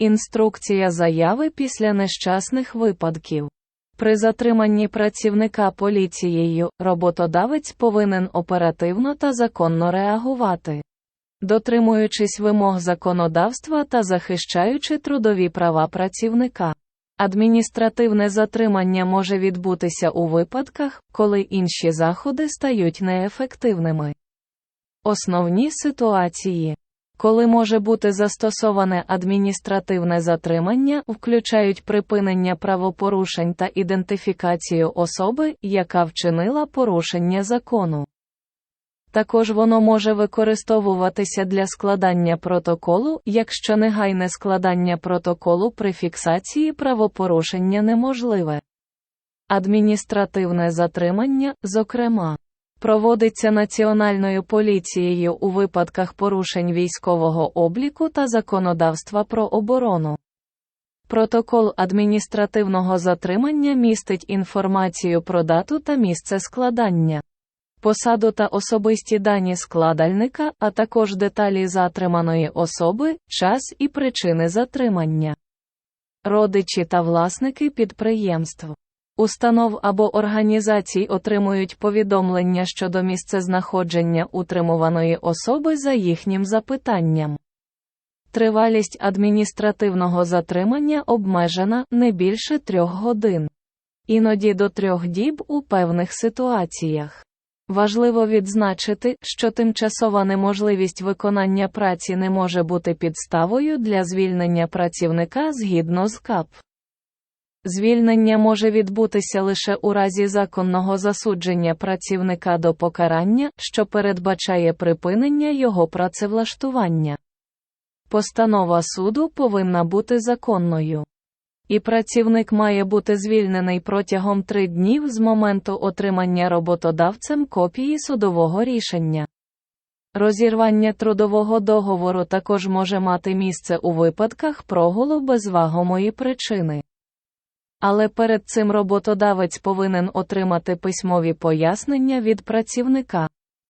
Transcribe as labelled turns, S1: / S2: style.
S1: Інструкція заяви після нещасних випадків. При затриманні працівника поліцією роботодавець повинен оперативно та законно реагувати, дотримуючись вимог законодавства та захищаючи трудові права працівника. Адміністративне затримання може відбутися у випадках, коли інші заходи стають неефективними. Основні ситуації коли може бути застосоване адміністративне затримання, включають припинення правопорушень та ідентифікацію особи, яка вчинила порушення закону. Також воно може використовуватися для складання протоколу, якщо негайне складання протоколу при фіксації правопорушення неможливе. Адміністративне затримання, зокрема, проводиться Національною поліцією у випадках порушень військового обліку та законодавства про оборону. Протокол адміністративного затримання містить інформацію про дату та місце складання, посаду та особисті дані складальника, а також деталі затриманої особи, час і причини затримання. Родичі та власники підприємств установ або організацій отримують повідомлення щодо місцезнаходження утримуваної особи за їхнім запитанням. Тривалість адміністративного затримання обмежена не більше трьох годин, іноді до трьох діб у певних ситуаціях. Важливо відзначити, що тимчасова неможливість виконання праці не може бути підставою для звільнення працівника згідно з КАП. Звільнення може відбутися лише у разі законного засудження працівника до покарання, що передбачає припинення його працевлаштування. Постанова суду повинна бути законною. І працівник має бути звільнений протягом три днів з моменту отримання роботодавцем копії судового рішення. Розірвання трудового договору також може мати місце у випадках прогулу без вагомої причини. Але перед цим роботодавець повинен отримати письмові пояснення від працівника,